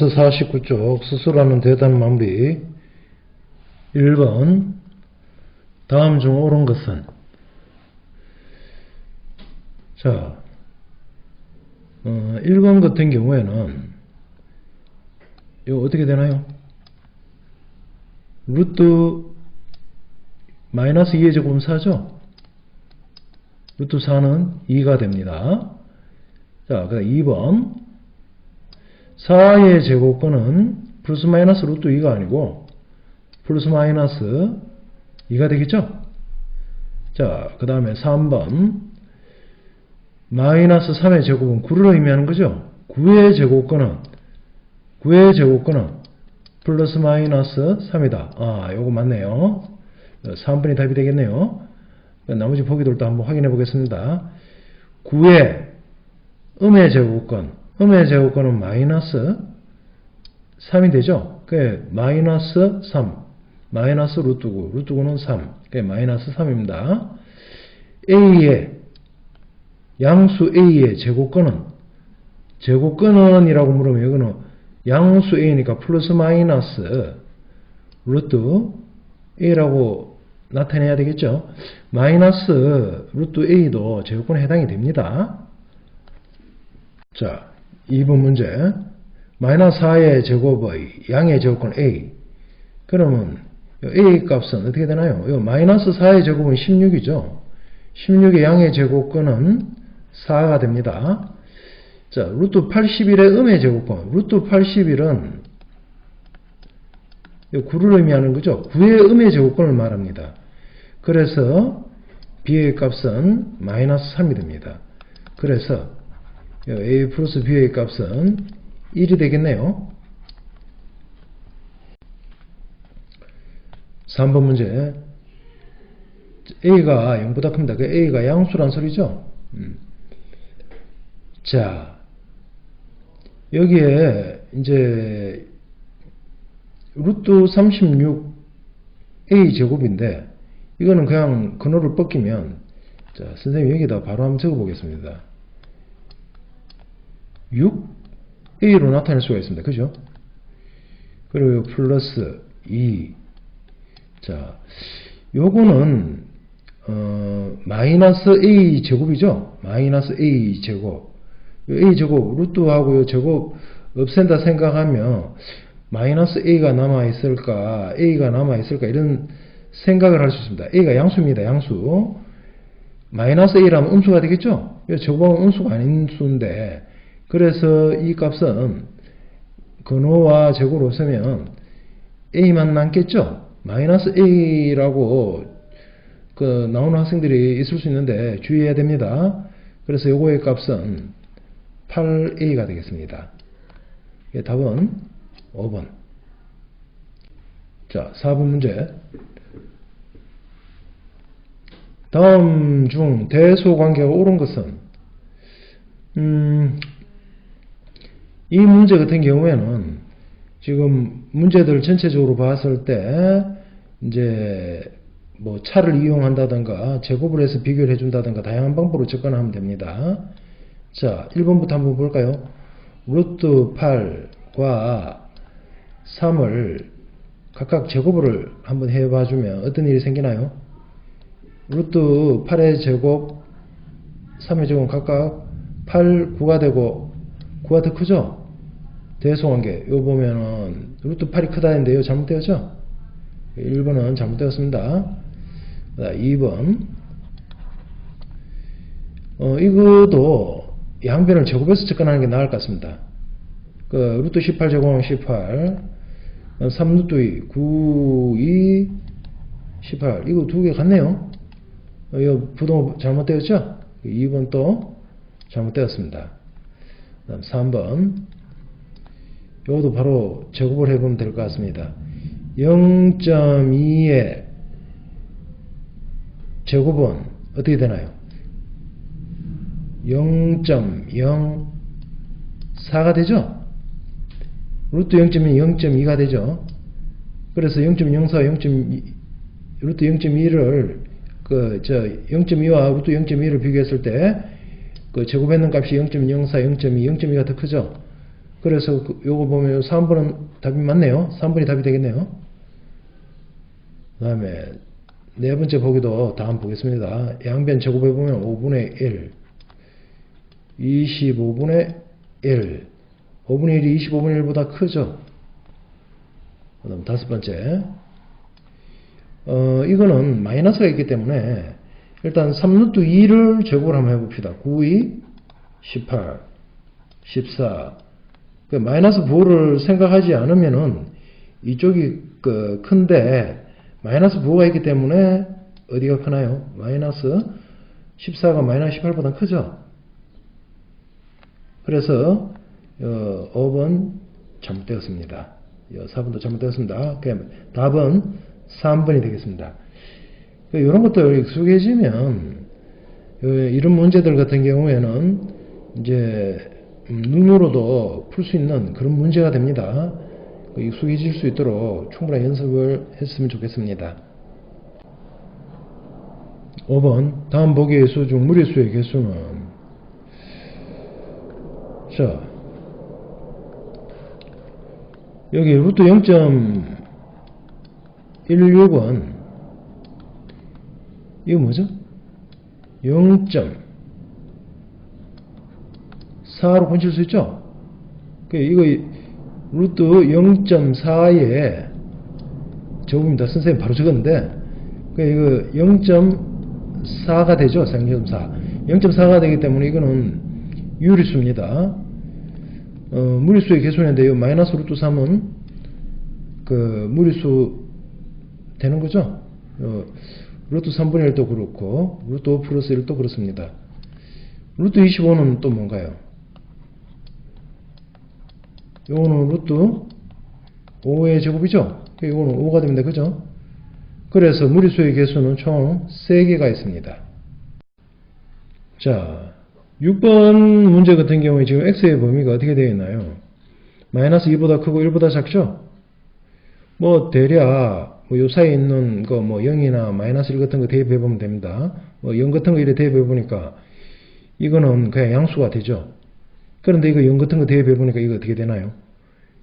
마이너스 49쪽 수술하는 대단 마무리 1번 다음 중 옳은 것은 자 어, 1번 같은 경우에는 이거 어떻게 되나요? 루트 마이너스 2의 제곱은 4죠? 루트 4는 2가 됩니다. 자, 그 다음 2번 4의 제곱근은 플러스 마이너스 루트 2가 아니고 플러스 마이너스 2가 되겠죠? 자, 그 다음에 3번 마이너스 3의 제곱은 9를 의미하는 거죠? 9의 제곱근은 9의 제곱근은 플러스 마이너스 3이다. 아, 요거 맞네요. 3번이 답이 되겠네요. 나머지 보기들도 한번 확인해 보겠습니다. 9의 음의 제곱근, 음의 제곱근은 마이너스 3이 되죠? 그 마이너스 3, 마이너스 루트 9, 루트 9는 3, 그 마이너스 3입니다. A의 양수 A의 제곱근은 제곱근은 이라고 물으면 이거는 양수 A니까 플러스 마이너스 루트 A라고 나타내야 되겠죠. 마이너스 루트 A도 제곱근에 해당이 됩니다. 자, 2번 문제. 마이너스 4의 제곱의 양의 제곱근 A. 그러면 A 값은 어떻게 되나요? 이 마이너스 4의 제곱은 16이죠. 16의 양의 제곱근은 4가 됩니다. 자, 루트 81의 음의 제곱근. 루트 81은 9를 의미하는 거죠. 9의 음의 제곱근을 말합니다. 그래서 B의 값은 마이너스 3이 됩니다. 그래서 A 플러스 B의 값은 1이 되겠네요. 3번 문제 A가 0보다 큽니다. 그 A가 양수란 소리죠. 음. 자 여기에 이제 루트 36 A 제곱인데 이거는 그냥 근호를 벗기면 자 선생님 여기다 바로 한번 적어 보겠습니다. 6A로 나타낼 수가 있습니다. 그죠? 그리고 플러스 2 자, 요거는 어, 마이너스 A 제곱이죠? 마이너스 A 제곱 A 제곱 루트하고 요 제곱 없앤다 생각하면 마이너스 A가 남아있을까 A가 남아있을까 이런 생각을 할 수 있습니다. A가 양수입니다. 양수 마이너스 A라면 음수가 되겠죠? 제곱은 음수가 아닌 수인데 그래서 이 값은 근호와 제곱을 쓰면 A만 남겠죠? 마이너스 A라고 그 나오는 학생들이 있을 수 있는데 주의해야 됩니다. 그래서 요거의 값은 8A가 되겠습니다. 답은 5번. 자, 4번 문제. 다음 중 대소 관계가 옳은 것은 음, 이 문제 같은 경우에는 지금 문제들 전체적으로 봤을 때 이제 뭐 차를 이용한다든가 제곱을 해서 비교를 해준다든가 다양한 방법으로 접근하면 됩니다. 자 1번부터 한번 볼까요? 루트 8과 3을 각각 제곱을 한번 해봐주면 어떤 일이 생기나요? 루트 8의 제곱 3의 제곱은 각각 8, 9가 되고 9가 더 크죠? 대소관계 요 보면은 루트 8이 크다는데 요. 잘못되었죠? 1번은 잘못되었습니다. 2번. 어, 이것도 양변을 제곱해서 접근하는 게 나을 것 같습니다. 그 루트 18 제곱은 18 3루트 2 9 2 18 이거 두 개 같네요. 어, 이거 부동 잘못되었죠? 2번 또 잘못되었습니다. 다음 3번 이것도 바로 제곱을 해보면 될 것 같습니다. 0.2의 제곱은 어떻게 되나요? 0.04가 되죠? 루트 0.2, 0.2가 되죠? 그래서 0.04, 0.2, 루트 0.2를 그, 저, 0.2와 루트 0.2를 비교했을 때, 그 제곱했는 값이 0.04, 0.2, 0.2가 더 크죠? 그래서 그- 요거 보면 3번은 답이 맞네요. 3번이 답이 되겠네요. 그 다음에 네 번째 보기도 다음 보겠습니다. 양변 제곱해 보면 5분의 1, 25분의 1, 5분의 1이 25분의 1보다 크죠? 그 다음 다섯 번째, 어, 이거는 마이너스가 있기 때문에 일단 3루트 2를 제곱을 한번 해봅시다. 9, 2, 18, 14. 그 마이너스 부호를 생각하지 않으면은 이쪽이 그 큰데 마이너스 부호가 있기 때문에 어디가 크나요? 마이너스 14가 마이너스 18보다 크죠? 그래서 어, 5번 잘못되었습니다. 4번도 잘못되었습니다. 답은 3번이 되겠습니다. 이런 것들 익숙해지면 어, 이런 문제들 같은 경우에는 이제 음, 눈으로도 풀 수 있는 그런 문제가 됩니다. 그 익숙해질 수 있도록 충분한 연습을 했으면 좋겠습니다. 5번 다음 보기의 수 중 무리수의 개수는 자 여기 루트 0.16은 이거 뭐죠? 0.4로 번칠 수 있죠? 그 이거 루트 0.4에 적읍니다. 선생님 바로 적었는데 그 이거 0.4가 되죠. 0.4. 0.4가 되기 때문에 이거는 유리수입니다. 어, 무리수의 개수인데 이 마이너스 루트 3은 그 무리수 되는 거죠. 어, 루트 3분의 1도 그렇고 루트 5 플러스 1도 그렇습니다. 루트 25는 또 뭔가요? 요거는 루트 5의 제곱이죠? 이거는 5가 됩니다. 그죠? 그래서 무리수의 개수는 총 3개가 있습니다. 자, 6번 문제 같은 경우에 지금 x의 범위가 어떻게 되어 있나요? 마이너스 2보다 크고 1보다 작죠? 뭐 대략 뭐 요 사이에 있는 거 뭐 0이나 마이너스 1 같은 거 대입해 보면 됩니다. 뭐 0 같은 거 이래 대입해 보니까 이거는 그냥 양수가 되죠. 그런데 이거 0 같은 거 대입해 보니까 이거 어떻게 되나요?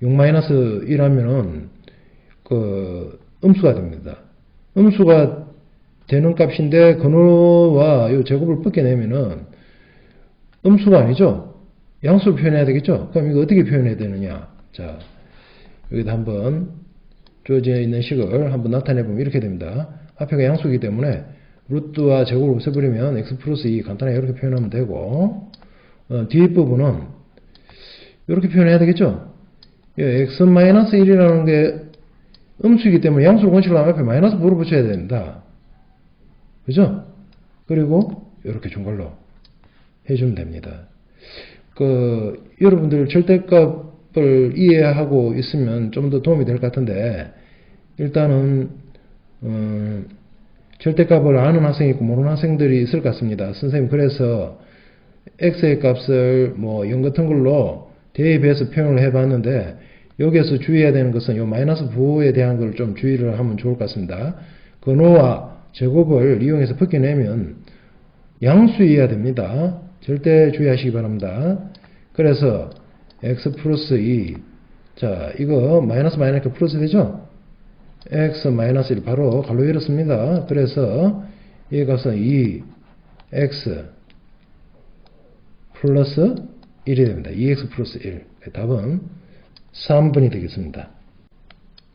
6 마이너스 1 하면은 그 음수가 됩니다. 음수가 되는 값인데 근호와 요 제곱을 벗겨내면은 음수가 아니죠. 양수를 표현해야 되겠죠. 그럼 이거 어떻게 표현해야 되느냐? 자, 여기다 한번 주어져 있는 식을 한번 나타내 보면 이렇게 됩니다. 앞에가 양수이기 때문에 루트와 제곱을 없애버리면 x 플러스 2 간단하게 이렇게 표현하면 되고 어, 뒷부분은 이렇게 표현해야 되겠죠. x 마이너스 1이라는 게 음수이기 때문에 양수를 원칙을 하면 앞에 마이너스 부를 붙여야 됩니다. 그죠? 그리고 이렇게 중괄로 해주면 됩니다. 그 여러분들 절대값을 이해하고 있으면 좀 더 도움이 될 것 같은데 일단은 음, 절대값을 아는 학생이 있고 모르는 학생들이 있을 것 같습니다. 선생님 그래서 x의 값을 뭐 0 같은 걸로 대입해서 표현을 해봤는데 여기에서 주의해야 되는 것은 이 마이너스 부호에 대한 걸 좀 주의를 하면 좋을 것 같습니다. 근호와 제곱을 이용해서 벗겨내면 양수이어야 됩니다. 절대 주의하시기 바랍니다. 그래서 x 플러스 2 자, 이거 마이너스 마이너스 플러스 되죠? x 마이너스 1 바로 갈로 열었습니다. 그래서 이 값은 2 x 플러스 1이 됩니다. 2x 플러스 1. 답은 3번이 되겠습니다.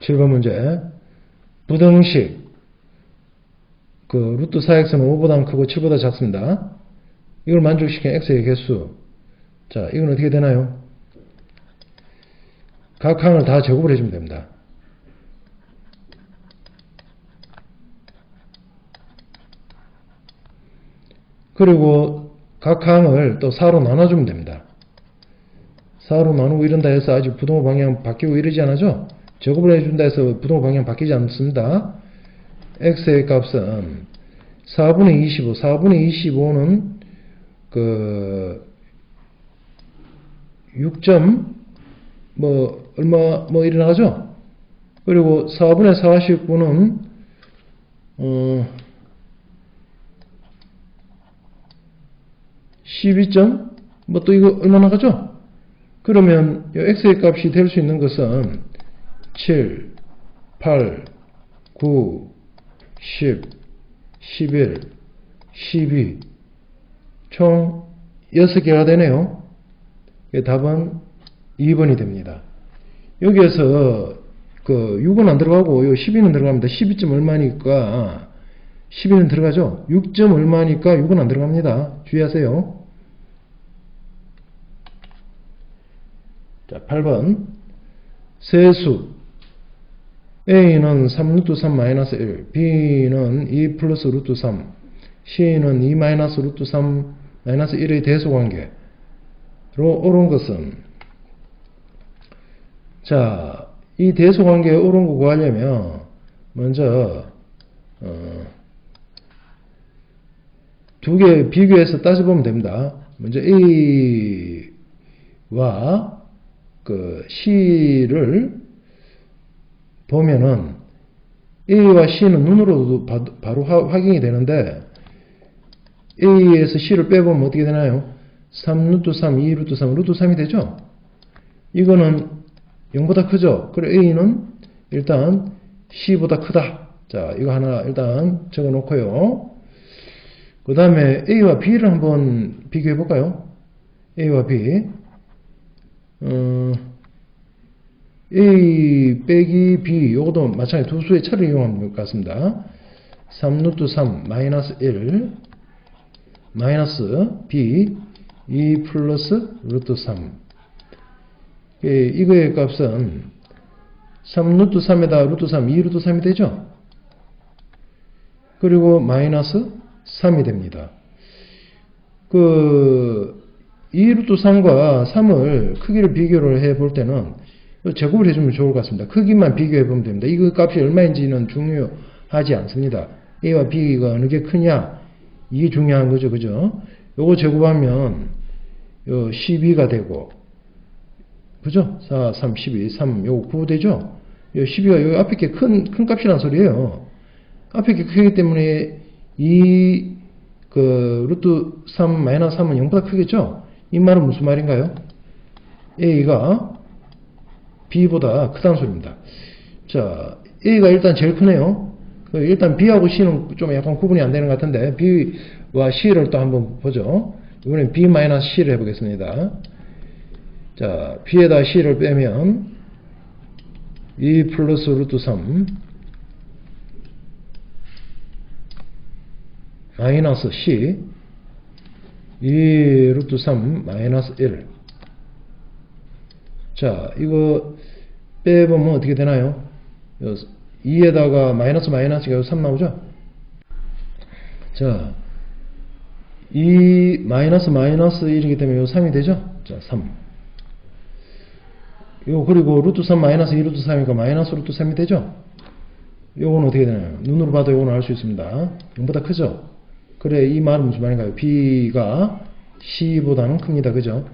7번 문제. 부등식. 그 루트 4x는 5보다 크고 7보다 작습니다. 이걸 만족시킨 x의 개수. 자, 이건 어떻게 되나요? 각 항을 다 제곱을 해주면 됩니다. 그리고 각 항을 또 4로 나눠주면 됩니다. 4로 나누고 이런다 해서 아직 부동호 방향 바뀌고 이러지 않아죠? 제곱을 해준다 해서 부동호 방향 바뀌지 않습니다. x의 값은 4분의 25, 4분의 25는 그 6점 뭐 얼마 뭐 일어나죠? 그리고 4분의 49는 어 12점 뭐또 이거 얼마 나 가죠? 그러면 이 x의 값이 될 수 있는 것은 7, 8, 9, 10, 11, 12, 총 6개가 되네요. 그 답은 2번이 됩니다. 여기에서 그 6은 안 들어가고 요 12는 들어갑니다. 12점 얼마니까 12는 들어가죠. 6점 얼마니까 6은 안 들어갑니다. 주의하세요. 자, 8번. 세수. A는 3 루트 3 마이너스 1 B는 2 플러스 루트 3 C는 2 마이너스 루트 3 마이너스 1의 대소관계로 옳은 것은 자, 이 대소관계에 옳은 거 구하려면 먼저 어, 두 개 비교해서 따져보면 됩니다. 먼저 A와 그 C를 보면은 A와 C는 눈으로도 바, 바로 화, 확인이 되는데 A에서 C를 빼보면 어떻게 되나요? 3 루트 3, 2 루트 3, 루트 3이 되죠? 이거는 0보다 크죠? 그래 A는 일단 C보다 크다. 자, 이거 하나 일단 적어 놓고요. 그 다음에 A와 B를 한번 비교해 볼까요? A와 B. 어, A 빼기 B, 요것도 마찬가지 두 수의 차를 될것 같습니다. 3 루트 3 마이너스 1 마이너스 B 2 플러스 루트 3 예, 이거의 값은 3 루트 3에다 루트 3, 2 루트 3이 되죠? 그리고 마이너스 3이 됩니다. 그, 2 루트 3과 3을 크기를 비교를 해 볼 때는 제곱을 해주면 좋을 것 같습니다. 크기만 비교해 보면 됩니다. 이거 값이 얼마인지는 중요하지 않습니다. A와 B가 어느 게 크냐? 이게 중요한 거죠. 그죠? 요거 제곱하면 요 12가 되고 그죠? 4, 3, 12, 3, 요거 9 되죠? 요 12가 요 앞에 게 큰, 큰 값이란 소리예요. 앞에 게 크기 때문에 이, 그, 루트 3, 마이너스 3은 0보다 크겠죠? 이 말은 무슨 말인가요? A가 B보다 크다는 소리입니다. 자, A가 일단 제일 크네요. 그 일단 B하고 C는 좀 약간 구분이 안 되는 것 같은데, B와 C를 또 한번 보죠. 이번엔 B-C를 해보겠습니다. 자, B에다 C를 빼면 2 플러스 루트 3 마이너스 C 2 루트 3 마이너스 1 자, 이거 빼보면 어떻게 되나요? 2에다가 마이너스 마이너스가 3 나오죠? 자, 2 마이너스 마이너스 1이기 때문에 요 3이 되죠? 자, 3. 요 그리고 루트 3 마이너스 2 루트 3이니까 마이너스 루트 3이 되죠? 요건 어떻게 되나요? 눈으로 봐도 요건 알 수 있습니다. 0보다 크죠? 그래 이 말은 무슨 말인가요? B가 C보다는 큽니다. 그죠?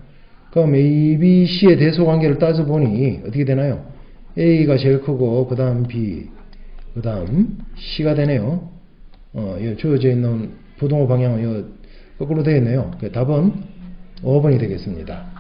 그럼 A, B, C의 대소관계를 따져보니 어떻게 되나요? A가 제일 크고 그 다음 B, 그 다음 C가 되네요. 어, 이 주어져 있는 부동호 방향은 이 거꾸로 되어 있네요. 답은 5번이 되겠습니다.